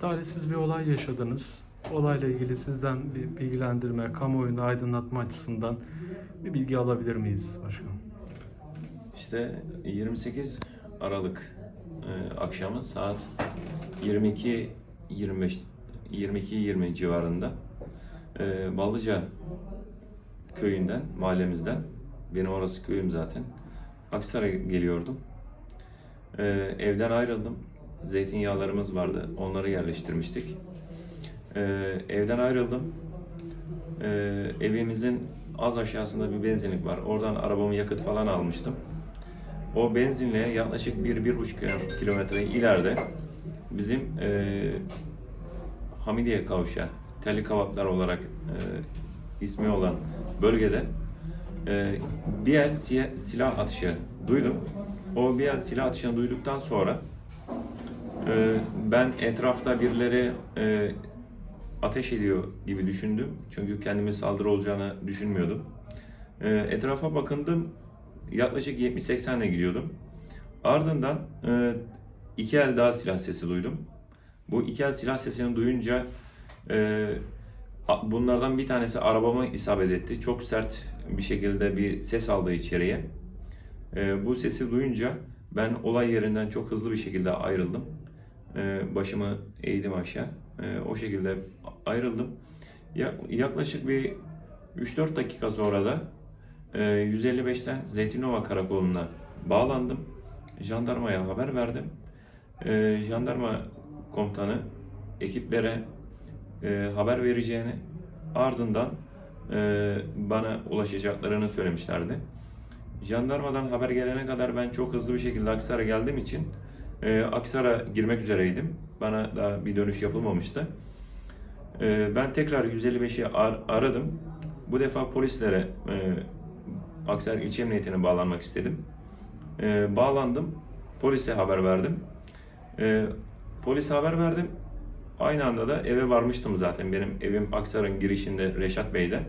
Talihsiz bir olay yaşadınız. Olayla ilgili sizden bir bilgilendirme, kamuoyunu aydınlatma açısından bir bilgi alabilir miyiz başkanım? İşte 28 Aralık e, akşamı saat 22 25 22 20 civarında e, Ballıca köyünden, mahallemizden benim orası köyüm zaten. Aksaray'a geliyordum. E, evden ayrıldım. Zeytinyağlarımız vardı. Onları yerleştirmiştik. E, evden ayrıldım. E, evimizin az aşağısında bir benzinlik var. Oradan arabamı yakıt falan almıştım. O benzinliğe yaklaşık 1-1,5 kilometre ileride bizim e, Hamidiye Kavşağı, Telli Kavaklar olarak e, ismi olan bölgede e, bir el silah atışı duydum. O bir el silah atışını duyduktan sonra ben etrafta birileri e, ateş ediyor gibi düşündüm. Çünkü kendime saldırı olacağını düşünmüyordum. E, etrafa bakındım. Yaklaşık 70-80 ile gidiyordum. Ardından e, iki el daha silah sesi duydum. Bu iki el silah sesini duyunca e, bunlardan bir tanesi arabama isabet etti. Çok sert bir şekilde bir ses aldı içeriye. Bu sesi duyunca ben olay yerinden çok hızlı bir şekilde ayrıldım. E, başımı eğdim aşağı. E, o şekilde ayrıldım. Ya- Yaklaşık bir 3-4 dakika sonra da e, 155'ten Zeytinova Karakolu'na bağlandım. Jandarmaya haber verdim. E, jandarma komutanı ekiplere e, haber vereceğini ardından e, bana ulaşacaklarını söylemişlerdi. Jandarmadan haber gelene kadar ben çok hızlı bir şekilde Aksaray'a geldiğim için e, Aksaray'a girmek üzereydim. Bana daha bir dönüş yapılmamıştı. E, ben tekrar 155'i ar- aradım. Bu defa polislere e, Aksaray İlçe Emniyetine bağlanmak istedim. E, bağlandım. Polise haber verdim. E, polise haber verdim. Aynı anda da eve varmıştım zaten. Benim evim Aksaray'ın girişinde Reşat Bey'de.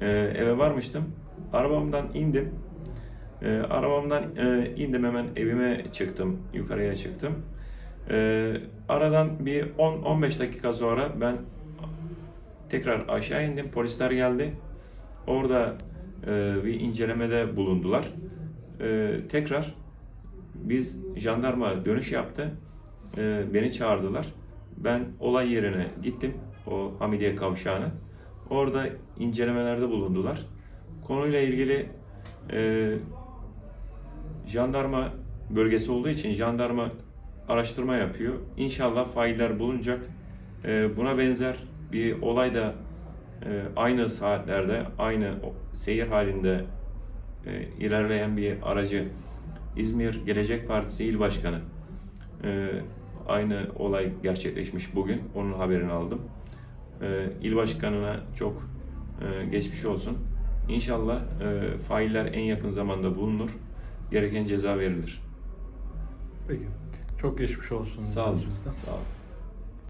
E, eve varmıştım. Arabamdan indim. E, arabamdan e, indim hemen evime çıktım. Yukarıya çıktım. E, aradan bir 10-15 dakika sonra ben tekrar aşağı indim. Polisler geldi. Orada e, bir incelemede bulundular. E, tekrar biz jandarma dönüş yaptı. E, beni çağırdılar. Ben olay yerine gittim. O Hamidiye kavşağına. Orada incelemelerde bulundular. Konuyla ilgili e, jandarma bölgesi olduğu için jandarma araştırma yapıyor. İnşallah failler bulunacak. E, buna benzer bir olay da e, aynı saatlerde, aynı seyir halinde e, ilerleyen bir aracı İzmir Gelecek Partisi İl Başkanı e, aynı olay gerçekleşmiş bugün. Onun haberini aldım. E, İl Başkanı'na çok geçmiş olsun. İnşallah e, failler en yakın zamanda bulunur. Gereken ceza verilir. Peki. Çok geçmiş olsun. Sağ olun. bizden. Sağ olun.